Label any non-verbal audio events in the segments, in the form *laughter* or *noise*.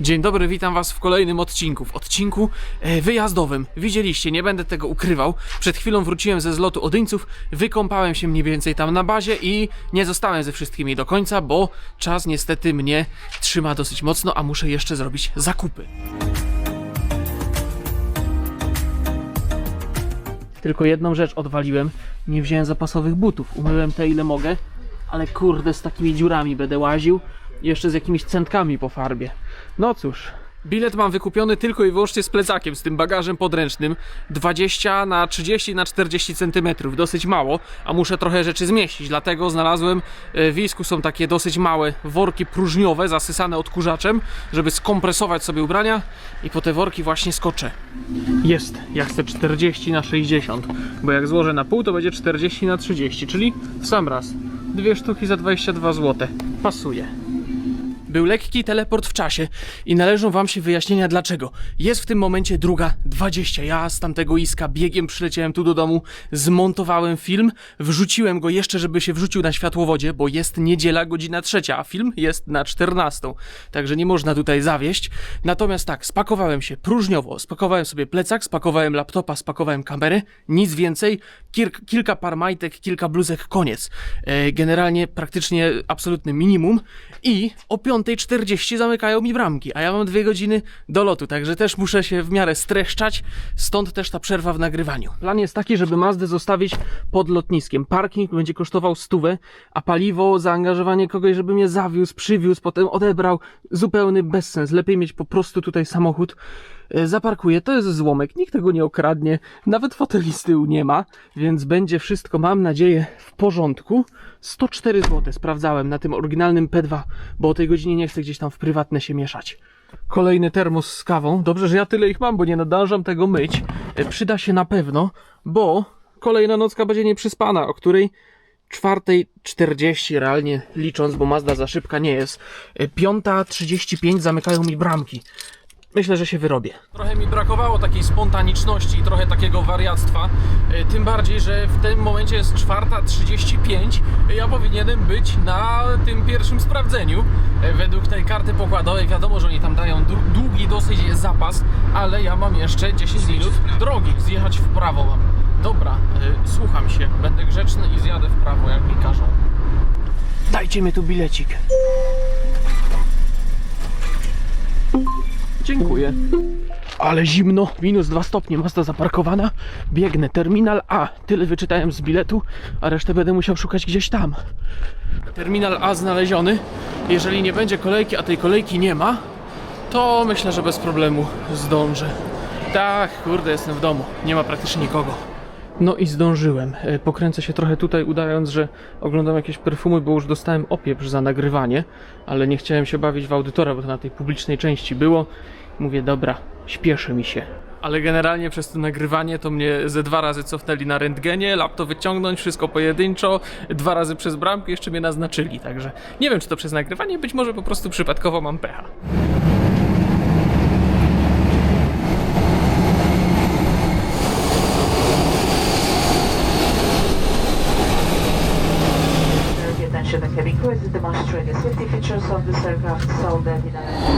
Dzień dobry, witam was w kolejnym odcinku. W odcinku e, wyjazdowym. Widzieliście, nie będę tego ukrywał. Przed chwilą wróciłem ze zlotu Odyńców, wykąpałem się mniej więcej tam na bazie i nie zostałem ze wszystkimi do końca, bo czas niestety mnie trzyma dosyć mocno, a muszę jeszcze zrobić zakupy. Tylko jedną rzecz odwaliłem. Nie wziąłem zapasowych butów. Umyłem te ile mogę, ale kurde, z takimi dziurami będę łaził. Jeszcze z jakimiś centkami po farbie. No cóż. Bilet mam wykupiony tylko i wyłącznie z plecakiem, z tym bagażem podręcznym 20 na 30 na 40 cm, dosyć mało, a muszę trochę rzeczy zmieścić, dlatego znalazłem e, w Wisku są takie dosyć małe worki próżniowe zasysane odkurzaczem, żeby skompresować sobie ubrania i po te worki właśnie skoczę. Jest, ja chcę 40 na 60, bo jak złożę na pół to będzie 40 na 30, czyli w sam raz. Dwie sztuki za 22 zł. Pasuje. Był lekki teleport w czasie i należą wam się wyjaśnienia dlaczego. Jest w tym momencie druga 20. Ja z tamtego iska biegiem przyleciałem tu do domu, zmontowałem film, wrzuciłem go jeszcze, żeby się wrzucił na światłowodzie, bo jest niedziela, godzina trzecia, a film jest na 14. Także nie można tutaj zawieść. Natomiast tak, spakowałem się próżniowo, spakowałem sobie plecak, spakowałem laptopa, spakowałem kamerę, nic więcej, Kilk, kilka par majtek, kilka bluzek, koniec. E, generalnie praktycznie absolutny minimum i o 5.40 zamykają mi bramki, a ja mam dwie godziny do lotu, także też muszę się w miarę streszczać, stąd też ta przerwa w nagrywaniu. Plan jest taki, żeby Mazdę zostawić pod lotniskiem. Parking będzie kosztował stówę, a paliwo, zaangażowanie kogoś, żeby mnie zawiózł, przywiózł, potem odebrał, zupełny bezsens. Lepiej mieć po prostu tutaj samochód, zaparkuję, to jest złomek, nikt tego nie okradnie, nawet foteli z tyłu nie ma, więc będzie wszystko, mam nadzieję, w porządku. 104 zł sprawdzałem na tym oryginalnym P2, bo o tej godzinie nie chcę gdzieś tam w prywatne się mieszać. Kolejny termos z kawą. Dobrze, że ja tyle ich mam, bo nie nadążam tego myć. E, Przyda się na pewno, bo kolejna nocka będzie nieprzyspana, o której 4.40 realnie licząc, bo Mazda za szybka nie jest. E, 5.35 zamykają mi bramki. Myślę, że się wyrobię. Trochę mi brakowało takiej spontaniczności i trochę takiego wariactwa. E, Tym bardziej, że w tym momencie jest 4.35. Ja powinienem być na tym pierwszym sprawdzeniu. E, Według tej karty pokładowej wiadomo, że oni tam dają dłu- długi dosyć zapas, ale ja mam jeszcze 10 minut drogi. Zjechać w prawo mam. Dobra, e, słucham się. Będę grzeczny i zjadę w prawo, jak mi każą. Dajcie mi tu bilecik. Dziękuję. Ale zimno, minus 2 stopnie, Mazda zaparkowana. Biegnę, terminal A. Tyle wyczytałem z biletu, a resztę będę musiał szukać gdzieś tam. Terminal A znaleziony. Jeżeli nie będzie kolejki, a tej kolejki nie ma, to myślę, że bez problemu zdążę. Tak, kurde, jestem w domu. Nie ma praktycznie nikogo. No i zdążyłem. E, Pokręcę się trochę tutaj, udając, że oglądam jakieś perfumy, bo już dostałem opieprz za nagrywanie, ale nie chciałem się bawić w audytora, bo to na tej publicznej części było. Mówię, dobra, śpieszy mi się. Ale generalnie przez to nagrywanie to mnie ze dwa razy cofnęli na rentgenie, laptop wyciągnąć, wszystko pojedynczo, dwa razy przez bramkę jeszcze mnie naznaczyli, także nie wiem czy to przez nagrywanie, być może po prostu przypadkowo mam pecha.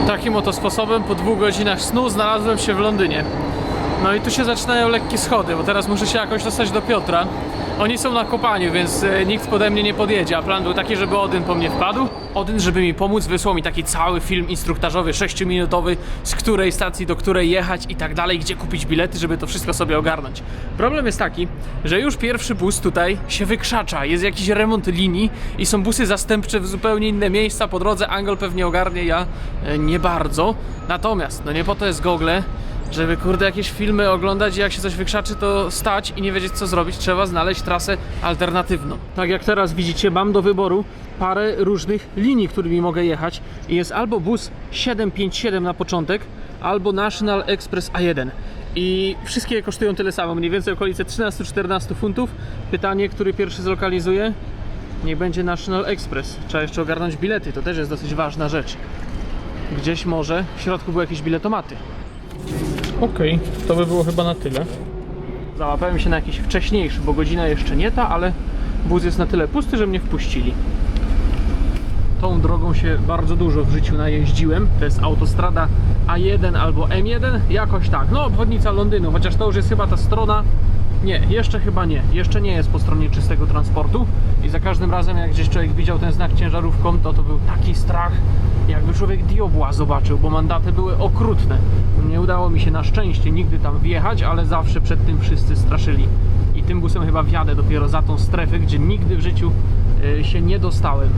Takim oto sposobem po dwóch godzinach snu znalazłem się w Londynie. No i tu się zaczynają lekkie schody, bo teraz muszę się jakoś dostać do Piotra. Oni są na kopaniu, więc e, nikt pode mnie nie podjedzie, a plan był taki, żeby Odyn po mnie wpadł. Odyn, żeby mi pomóc, wysłał mi taki cały film instruktażowy, 6-minutowy, z której stacji do której jechać i tak dalej, gdzie kupić bilety, żeby to wszystko sobie ogarnąć. Problem jest taki, że już pierwszy bus tutaj się wykrzacza, jest jakiś remont linii i są busy zastępcze w zupełnie inne miejsca po drodze. Angol pewnie ogarnie, ja e, nie bardzo. Natomiast, no nie po to jest Google, żeby kurde jakieś filmy oglądać i jak się coś wykrzaczy to stać i nie wiedzieć co zrobić, trzeba znaleźć trasę alternatywną. Tak jak teraz widzicie, mam do wyboru parę różnych linii, którymi mogę jechać i jest albo bus 757 na początek, albo National Express A1. I wszystkie kosztują tyle samo, mniej więcej okolice 13-14 funtów. Pytanie, który pierwszy zlokalizuje? Niech będzie National Express. Trzeba jeszcze ogarnąć bilety, to też jest dosyć ważna rzecz. Gdzieś może w środku były jakieś biletomaty. Okej, to by było chyba na tyle. Załapałem się na jakiś wcześniejszy, bo godzina jeszcze nie ta, ale bus jest na tyle pusty, że mnie wpuścili. Tą drogą się bardzo dużo w życiu najeździłem. To jest autostrada A1 albo M1, jakoś tak. No, obwodnica Londynu, chociaż to już jest chyba ta strona. Nie, jeszcze chyba nie. Jeszcze nie jest po stronie czystego transportu. I za każdym razem, jak gdzieś człowiek widział ten znak ciężarówką, to to był taki strach, jakby człowiek diobła zobaczył, bo mandaty były okrutne. Nie udało mi się na szczęście nigdy tam wjechać, ale zawsze przed tym wszyscy straszyli. I tym busem chyba wjadę dopiero za tą strefę, gdzie nigdy w życiu y, się nie dostałem.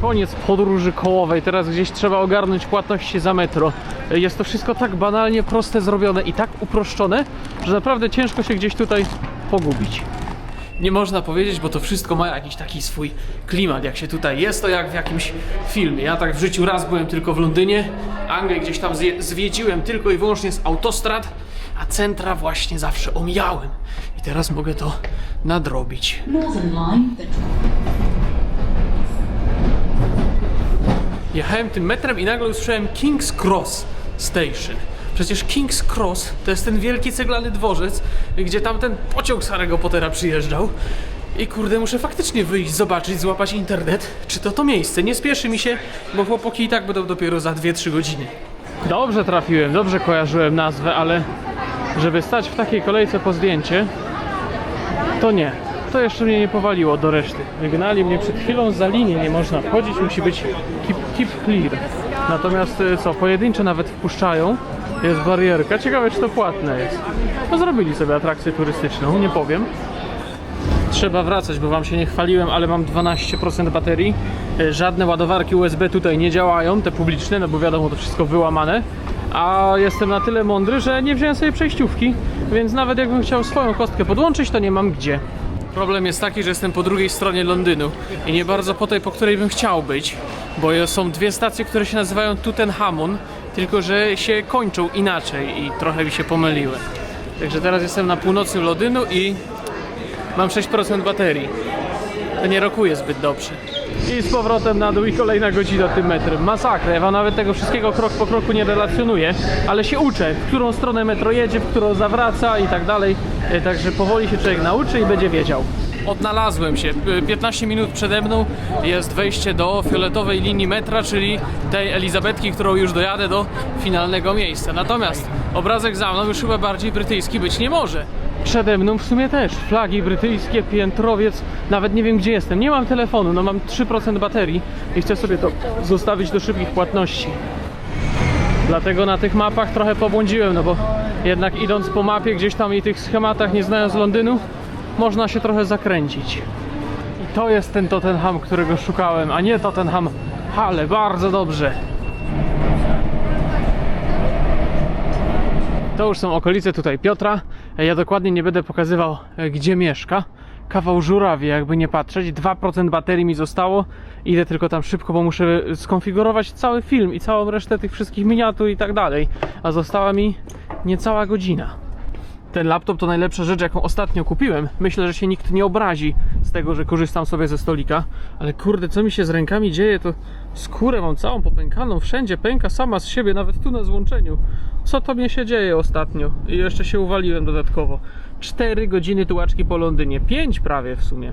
Koniec podróży kołowej, teraz gdzieś trzeba ogarnąć płatności za metro. Jest to wszystko tak banalnie proste zrobione i tak uproszczone, że naprawdę ciężko się gdzieś tutaj pogubić. Nie można powiedzieć, bo to wszystko ma jakiś taki swój klimat. Jak się tutaj jest, to jak w jakimś filmie. Ja tak w życiu raz byłem tylko w Londynie, Anglię gdzieś tam zje- zwiedziłem tylko i wyłącznie z autostrad, a centra właśnie zawsze omijałem. I teraz mogę to nadrobić. Jechałem tym metrem i nagle usłyszałem King's Cross Station. Przecież King's Cross to jest ten wielki ceglany dworzec, gdzie tamten pociąg z Harry'ego Pottera przyjeżdżał. I kurde, muszę faktycznie wyjść, zobaczyć, złapać internet, czy to to miejsce. Nie spieszy mi się, bo chłopaki i tak będą dopiero za 2-3 godziny. Dobrze trafiłem, dobrze kojarzyłem nazwę, ale żeby stać w takiej kolejce po zdjęcie, to nie. To jeszcze mnie nie powaliło do reszty. Wygnali mnie przed chwilą za linię, nie można wchodzić, musi być keep, keep clear. Natomiast y, co, pojedyncze nawet wpuszczają, jest barierka. Ciekawe, czy to płatne jest. No zrobili sobie atrakcję turystyczną, nie powiem. Trzeba wracać, bo wam się nie chwaliłem, ale mam 12% baterii. Y, Żadne ładowarki USB tutaj nie działają, te publiczne, no bo wiadomo, to wszystko wyłamane. A jestem na tyle mądry, że nie wziąłem sobie przejściówki, więc nawet jakbym chciał swoją kostkę podłączyć, to nie mam gdzie. Problem jest taki, że jestem po drugiej stronie Londynu i nie bardzo po tej, po której bym chciał być, bo są dwie stacje, które się nazywają Tutankhamun, tylko że się kończą inaczej i trochę mi się pomyliły. Także teraz jestem na północnym Londynu i Mam 6% baterii. To nie rokuje zbyt dobrze. I z powrotem na dół i kolejna godzina tym metrem. Masakra. Ja wam nawet tego wszystkiego krok po kroku nie relacjonuję, ale się uczę, w którą stronę metro jedzie, w którą zawraca i tak dalej. E, Także powoli się człowiek nauczy i będzie wiedział. Odnalazłem się. E, 15 minut przede mną jest wejście do fioletowej linii metra, czyli tej Elizabetki, którą już dojadę do finalnego miejsca. Natomiast obrazek za mną już chyba bardziej brytyjski być nie może. Przede mną w sumie też flagi brytyjskie, piętrowiec, nawet nie wiem gdzie jestem. Nie mam telefonu, no mam 3% baterii i chcę sobie to zostawić do szybkich płatności. Dlatego na tych mapach trochę pobłądziłem, no bo jednak idąc po mapie gdzieś tam i tych schematach, nie znając Londynu, można się trochę zakręcić. I to jest ten Tottenham, którego szukałem, a nie Tottenham Hale. Bardzo dobrze. To już są okolice tutaj Piotra. Ja dokładnie nie będę pokazywał, e, gdzie mieszka. Kawał żurawie, jakby nie patrzeć. 2% baterii mi zostało. Idę tylko tam szybko, bo muszę skonfigurować cały film i całą resztę tych wszystkich miniatur i tak dalej. A została mi niecała godzina. Ten laptop to najlepsza rzecz, jaką ostatnio kupiłem. Myślę, że się nikt nie obrazi z tego, że korzystam sobie ze stolika. Ale kurde, co mi się z rękami dzieje, to skórę mam całą popękaną. Wszędzie pęka sama z siebie, nawet tu na złączeniu. Co to mnie się dzieje ostatnio? I jeszcze się uwaliłem dodatkowo. 4 godziny tułaczki po Londynie. 5 prawie w sumie.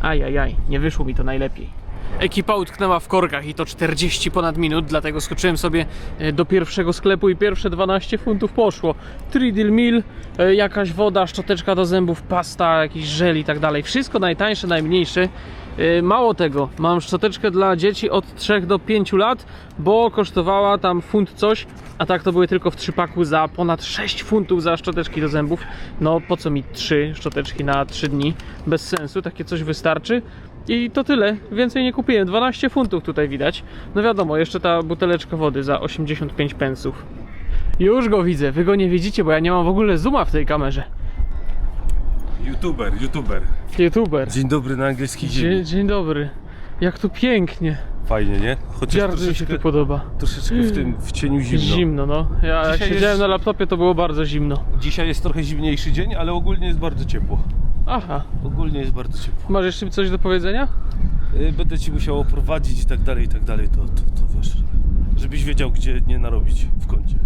Ajajaj, nie wyszło mi to najlepiej. Ekipa utknęła w korkach i to 40 ponad minut, dlatego skoczyłem sobie e, do pierwszego sklepu i pierwsze 12 funtów poszło. Tridil Mill, e, jakaś woda, szczoteczka do zębów, pasta, jakiś żel i tak dalej. Wszystko najtańsze, najmniejsze. E, Mało tego, mam szczoteczkę dla dzieci od 3 do 5 lat, bo kosztowała tam funt coś, a tak to były tylko w trzypaku za ponad 6 funtów za szczoteczki do zębów. No po co mi 3 szczoteczki na 3 dni? Bez sensu, takie coś wystarczy. I to tyle, więcej nie kupiłem. 12 funtów tutaj widać. No wiadomo, jeszcze ta buteleczka wody za 85 pensów. Już go widzę, wy go nie widzicie, bo ja nie mam w ogóle zooma w tej kamerze. YouTuber, YouTuber. YouTuber. Dzień dobry na angielski Dzień, dzień. dzień dobry. Jak tu pięknie. Fajnie, nie? Chociaż Bardzo mi się tu podoba. troszeczkę w tym w cieniu zimno. Zimno, no. Ja jak Dzisiaj siedziałem jest- na laptopie, to było bardzo zimno. Dzisiaj jest trochę zimniejszy dzień, ale ogólnie jest bardzo ciepło. Aha. Ogólnie jest bardzo ciepło. Masz jeszcze coś do powiedzenia? Y, Będę ci musiał oprowadzić i tak dalej, i tak dalej, to, to, to wiesz, żebyś wiedział, gdzie nie narobić w kącie.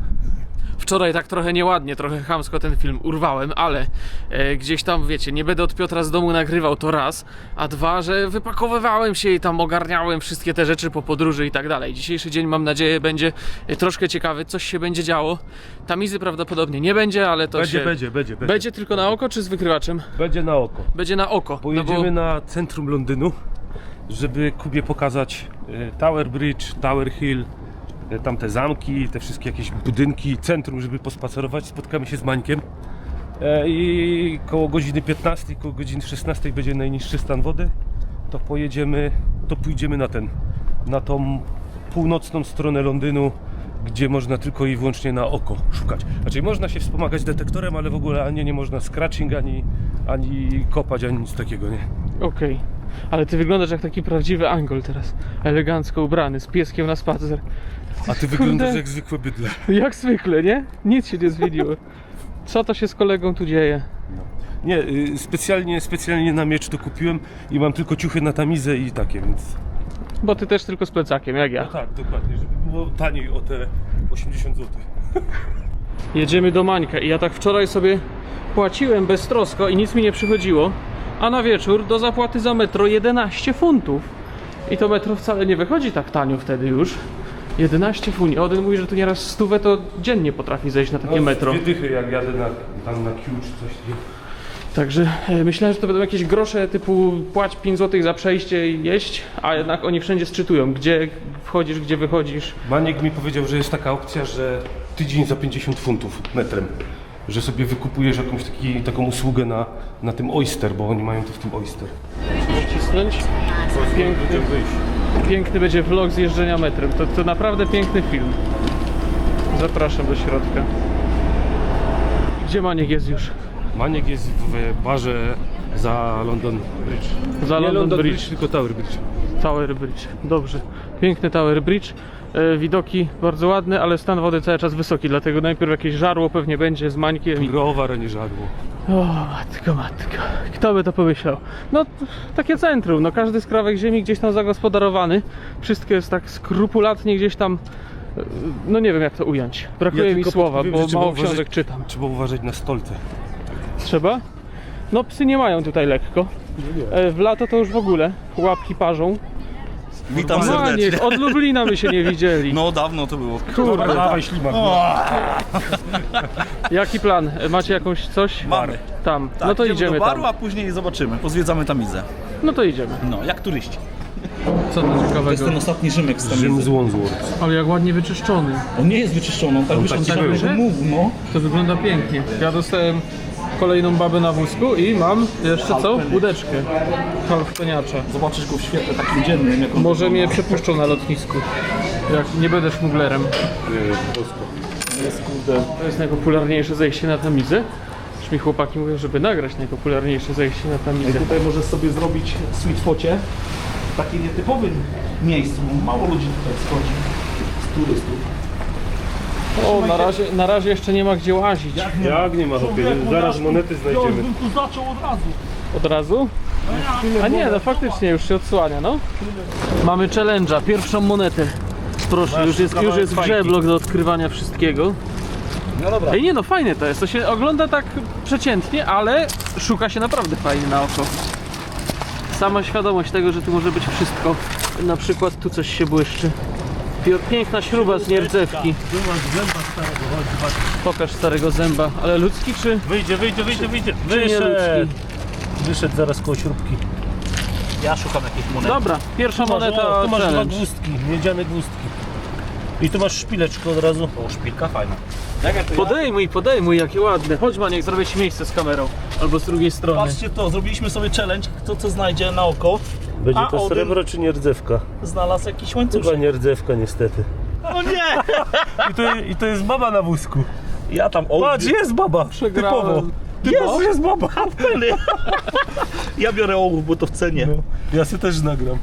Wczoraj tak trochę nieładnie, trochę chamsko ten film urwałem, ale e, gdzieś tam, wiecie, nie będę od Piotra z domu nagrywał, to raz, a dwa, że wypakowywałem się i tam ogarniałem wszystkie te rzeczy po podróży i tak dalej. Dzisiejszy dzień, mam nadzieję, będzie e, troszkę ciekawy, coś się będzie działo. Tamizy prawdopodobnie nie będzie, ale to Będzie, się... będzie, będzie, będzie. Będzie tylko na oko, czy z wykrywaczem? Będzie na oko. Będzie na oko. Pojedziemy no na centrum Londynu, żeby Kubie pokazać e, Tower Bridge, Tower Hill, tamte zamki, te wszystkie jakieś budynki, centrum, żeby pospacerować. Spotkamy się z Mańkiem. E, I koło godziny 15, koło godziny 16 będzie najniższy stan wody. To pojedziemy, to pójdziemy na ten, na tą północną stronę Londynu, gdzie można tylko i wyłącznie na oko szukać. Znaczy można się wspomagać detektorem, ale w ogóle ani nie można scratching, ani, ani kopać, ani nic takiego, nie? Okej. Ale ty wyglądasz jak taki prawdziwy Angol teraz. Elegancko ubrany, z pieskiem na spacer. A ty wyglądasz jak zwykłe bydle. Jak zwykle, nie? Nic się nie zmieniło. Co to się z kolegą tu dzieje? Nie, y, specjalnie, specjalnie na miecz to kupiłem i mam tylko ciuchy na tamizę i takie, więc... Bo ty też tylko z plecakiem, jak ja. No tak, dokładnie, żeby było taniej o te 80 zł. Jedziemy do Mańka i ja tak wczoraj sobie płaciłem beztrosko i nic mi nie przychodziło, a na wieczór do zapłaty za metro 11 funtów. I to metro wcale nie wychodzi tak tanio wtedy już. 11 funi. Oden mówi, że tu nieraz stówę to dziennie potrafi zejść na takie no, metro. dychy jak jadę na, tam na Q czy coś. Także e, myślałem, że to będą jakieś grosze typu płać 5 zł za przejście i jeść, a jednak oni wszędzie sczytują, gdzie wchodzisz, gdzie wychodzisz. Maniek mi powiedział, że jest taka opcja, że tydzień za 50 funtów metrem. Że sobie wykupujesz jakąś taki, taką usługę na, na tym Oyster, bo oni mają to w tym Oyster. Cisnąć. Piękny, piękny będzie vlog z jeżdżenia metrem. To, to naprawdę piękny film. Zapraszam do środka. Gdzie Maniek jest już? Maniek jest w barze za London Bridge. Za Nie London Bridge. tylko Tower Bridge. Tower Bridge. Dobrze. Piękny Tower Bridge. E, widoki bardzo ładne, ale stan wody cały czas wysoki, dlatego najpierw jakieś żarło pewnie będzie z Mańkiem i Browar, nie żadło. O, matko, matko. Kto by to pomyślał? No, takie centrum. No, każdy skrawek ziemi gdzieś tam zagospodarowany. Wszystko jest tak skrupulatnie gdzieś tam. e, No nie wiem jak to ująć. Brakuje Ja mi słowa, bo mało uważać- książek czytam. Trzeba uważać na stolce. Trzeba? No psy nie mają tutaj lekko. E, W lato to już w ogóle łapki parzą. Witam No, serdecznie. nie, od Lublina my się nie widzieli. No dawno to było. Kurde, Dawaj ślimak. *laughs* jaki plan? Macie jakąś coś? Mamy. Tam. Tak, no to idziemy do baru, tam. a później zobaczymy. Pozwiedzamy Tamizę. No to idziemy. No, jak turyści. Co to To jest ciekawego? ten ostatni Rzymek z Rzym Tamizy. z Wandsworth. Ale jak ładnie wyczyszczony. On nie jest wyczyszczony, on tak wyszedł tak mów, no. To wygląda pięknie. Ja dostałem kolejną babę na wózku i mam jeszcze co? Łódeczkę. Halftoniacza. Zobaczysz go w świetle takim dziennym, jak on Może mnie wygląda. przepuszczą na lotnisku. Jak nie będę szmuglerem. jest, kurde. To jest najpopularniejsze zejście na Tamizę. Już mi chłopaki mówią, żeby nagrać najpopularniejsze zejście na Tamizę. Tutaj możesz sobie zrobić sweet focie w takim nietypowym miejscu, bo mało ludzi tutaj schodzi z turystów. O, na razie, na razie jeszcze nie ma gdzie łazić. Jak nie ma hopie, zaraz monety znajdziemy. tu zaczął od razu. Od razu? A nie, no faktycznie już się odsłania, no. Mamy challenge'a, pierwszą monetę. Proszę, już jest, już jest w grze blok do odkrywania wszystkiego. No dobra. Ej, nie no, fajne to jest. To się ogląda tak przeciętnie, ale szuka się naprawdę fajnie na oko. Sama świadomość tego, że tu może być wszystko. Na przykład tu coś się błyszczy. Piękna śruba z nierdzewki. Pokaż starego zęba, ale ludzki czy, Wyjdzie, wyjdzie, wyjdzie, wyjdzie. czy nie Wyszedł. Wyszedł zaraz koło śrubki. Ja szukam jakiejś monety. Dobra, pierwsza Tu masz, moneta o, tu masz dwa challenge. miedziane guztki. I tu masz szpileczkę od razu. O, szpilka fajna. Podejmuj, podejmuj, jakie ładne. Chodź Maniek, zrobię ci miejsce z kamerą. Albo z drugiej strony. Patrzcie to, zrobiliśmy sobie challenge, kto co znajdzie na oko. Będzie A to Odyn srebro czy nierdzewka? Znalazł jakiś łańcuszek. Chyba nie rdzewka niestety. O nie! *laughs* I to, I to jest baba na wózku. Ja tam Odyn... Patrz, jest baba! Przegrałem. Typowo. Jest, jest baba! *laughs* Ja biorę ołów, bo to w cenie. No. Ja się też nagram.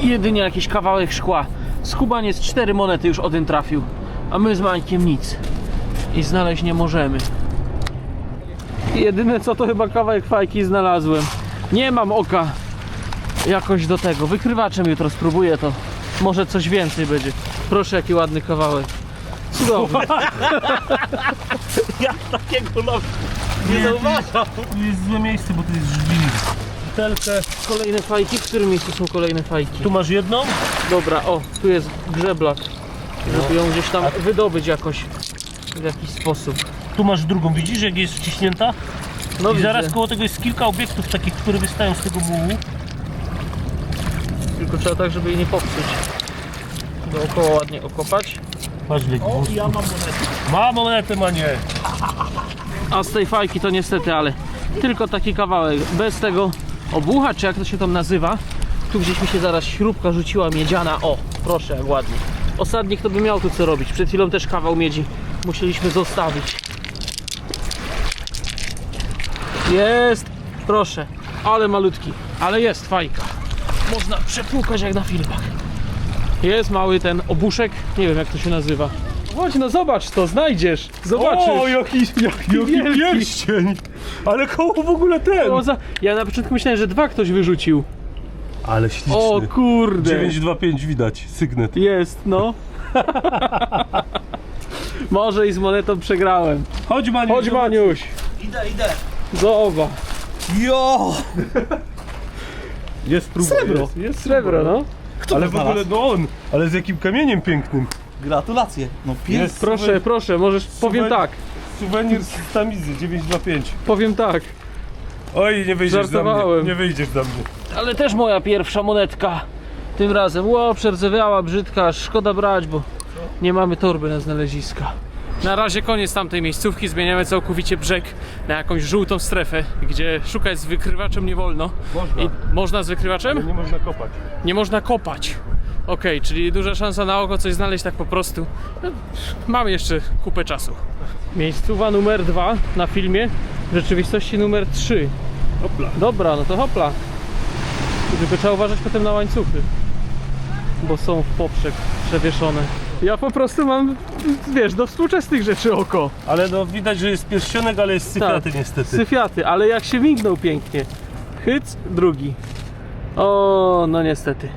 Jedynie jakiś kawałek szkła. Skubaniec cztery monety już Odyn trafił. A my z Mańkiem nic. I znaleźć nie możemy. Jedyne co to chyba kawałek fajki znalazłem. Nie mam oka jakoś do tego. Wykrywaczem jutro spróbuję to. Może coś więcej będzie. Proszę, jaki ładny kawałek. Cudowne. *laughs* Ja takiego nawet nie zauważam. Tu jest złe miejsce, bo tu jest żwir. Butelkę. Kolejne fajki. W którym miejscu są kolejne fajki? Tu masz jedną? Dobra, o, tu jest grzeblak. Żeby ją gdzieś tam wydobyć jakoś. W jakiś sposób. Tu masz drugą, widzisz jak jest wciśnięta? No I widzę. zaraz koło tego jest kilka obiektów takich, które wystają z tego mułu. Tylko trzeba tak, żeby jej nie popsuć. Dookoła ładnie okopać. Masz lek. O, ja mam monetę. Ma monetę, manie. A z tej fajki to niestety, ale tylko taki kawałek. Bez tego obucha, czy jak to się tam nazywa. Tu gdzieś mi się zaraz śrubka rzuciła miedziana. O, proszę, jak ładnie. Osadnik to by miał tu co robić. Przed chwilą też kawał miedzi musieliśmy zostawić. Jest, proszę, ale malutki, ale jest fajka. Można przepłukać jak na filmach. Jest mały ten obuszek, nie wiem jak to się nazywa. Chodź, no zobacz to, znajdziesz, zobaczysz. O, jaki, jaki, jaki wielki. pierścień! Ale koło w ogóle ten! O, za... Ja na początku myślałem, że dwa ktoś wyrzucił. Ale śliczny. O kurde. 925 widać, sygnet. Jest, no. Może i z monetą przegrałem. Chodź Maniu. Chodź Maniuś. Idę, idę. Zobacz. Jo! Jest próba. Srebro. Jest, jest Srebro, no. Ale w ogóle no on, ale z jakim kamieniem pięknym. Gratulacje. No pięknie. Jest Proszę, proszę, możesz, powiem tak, Suwenir z Tamizy 925. powiem tak. Oj, nie wyjdziesz za Żartowałem. mnie. Nie wyjdziesz za mnie. Ale też moja pierwsza monetka. Tym razem. Ło, przerdzewiała, brzydka, szkoda brać, bo nie mamy torby na znaleziska. Na razie koniec tamtej miejscówki, zmieniamy całkowicie brzeg na jakąś żółtą strefę, gdzie szukać z wykrywaczem nie wolno. Można. I można z wykrywaczem? Nie można kopać. Nie można kopać. Okej, czyli duża szansa na oko coś znaleźć tak po prostu. No, Mamy jeszcze kupę czasu. Miejscowa numer dwa na filmie, w rzeczywistości numer 3. Hopla. Dobra, no to hopla. Tylko trzeba uważać potem na łańcuchy. Bo są w poprzek przewieszone. Ja po prostu mam, wiesz, do współczesnych rzeczy oko. Ale no widać, że jest pierścionek, ale jest syfiaty niestety. Syfiaty, ale jak się mignął pięknie. Hyc, drugi. O, no niestety.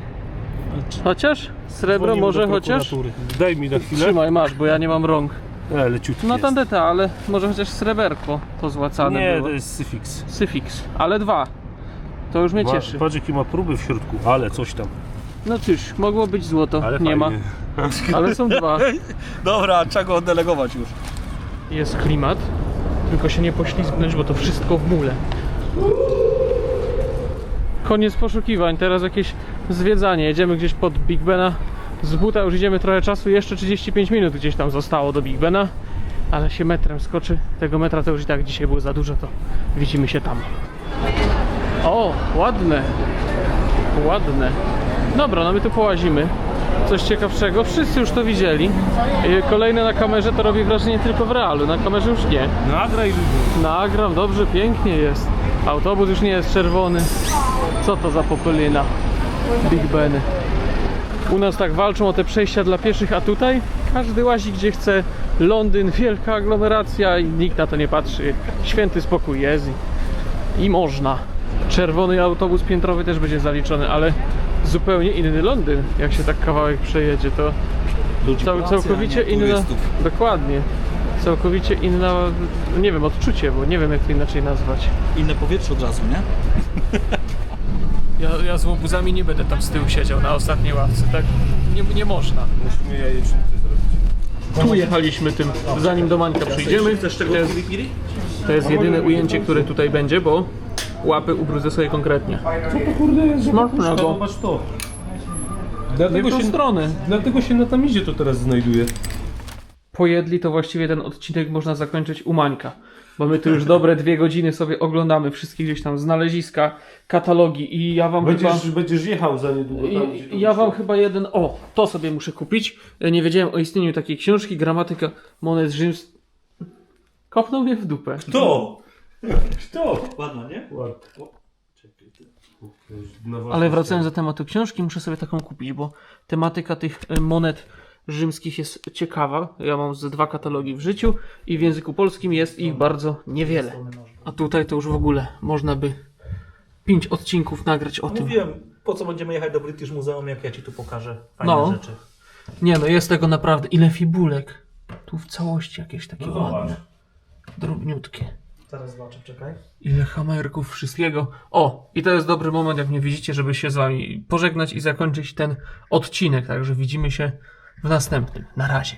Chociaż? Srebro Dzwonimy może do chociaż? prokuratury. Daj mi na chwilę. Trzymaj, masz, bo ja nie mam rąk. E, leciutki No jest. tandeta, ale może chociaż sreberko to złacane Nie, było. to jest syfix. Syfix, ale dwa. To już mnie cieszy. Patrz jaki ma próby w środku, ale coś tam. No cóż, mogło być złoto, Ale nie fajnie. ma, ale są dwa. *laughs* Dobra, trzeba go oddelegować już. Jest klimat, tylko się nie poślizgnąć, bo to wszystko w mule. Koniec poszukiwań, teraz jakieś zwiedzanie. Jedziemy gdzieś pod Big Bena. Z buta już idziemy trochę czasu, jeszcze 35 minut gdzieś tam zostało do Big Bena. Ale się metrem skoczy. Tego metra to już i tak dzisiaj było za dużo, to widzimy się tam. O, ładne. Ładne. Dobra, no my tu połazimy. Coś ciekawszego, wszyscy już to widzieli. Kolejne na kamerze to robi wrażenie tylko w realu, na kamerze już nie. Nagraj. Nagram, dobrze, pięknie jest. Autobus już nie jest czerwony. Co to za popylina? Big Beny. U nas tak walczą o te przejścia dla pieszych, a tutaj każdy łazi gdzie chce. Londyn, wielka aglomeracja i nikt na to nie patrzy. Święty spokój jest i, i można. Czerwony autobus piętrowy też będzie zaliczony, ale zupełnie inny Londyn. Jak się tak kawałek przejedzie, to Cał, całkowicie inna. Dokładnie. Całkowicie inna, nie wiem, odczucie, bo nie wiem jak to inaczej nazwać. Inne powietrze od razu, nie? Ja, ja z łobuzami nie będę tam z tyłu siedział na ostatniej ławce, tak? Nie, nie można. Musimy jajecznicę zrobić. Tu jechaliśmy tym, zanim do Mańka przyjdziemy. To jest, to jest jedyne ujęcie, które tutaj będzie, bo łapy ubrudzę sobie konkretnie. Kurde, jest Smacznego. Zobacz to. W Dlatego się, stronę? dlatego się na tamizie to teraz znajduje. Pojedli, to właściwie ten odcinek można zakończyć u Mańka. Bo my tu już dobre dwie godziny sobie oglądamy wszystkie gdzieś tam znaleziska, katalogi i ja wam chyba... Będziesz, będziesz jechał za niedługo tam, gdzie to I, ja wam chyba jeden. O, to sobie muszę kupić. Nie wiedziałem o istnieniu takiej książki. Gramatyka monet rzymskich. Kopnął mnie w dupę. Kto? Kto? Ładna, nie? Ładnie. Ale wracając do tematu książki, muszę sobie taką kupić, bo tematyka tych e, monet rzymskich jest ciekawa. Ja mam ze dwa katalogi w życiu i w języku polskim jest ich bardzo niewiele. A tutaj to już w ogóle można by pięć odcinków nagrać o tym. Mówiłem, po co będziemy jechać do British Museum, jak ja ci tu pokażę fajne No. rzeczy. Nie no, jest tego naprawdę ile fibulek. Tu w całości jakieś takie No zobacz. ładne. Drobniutkie. Zaraz zobaczę, czekaj. Ile hamerków, wszystkiego. O, i to jest dobry moment, jak mnie widzicie, żeby się z wami pożegnać i zakończyć ten odcinek. Także widzimy się w następnym. Na razie.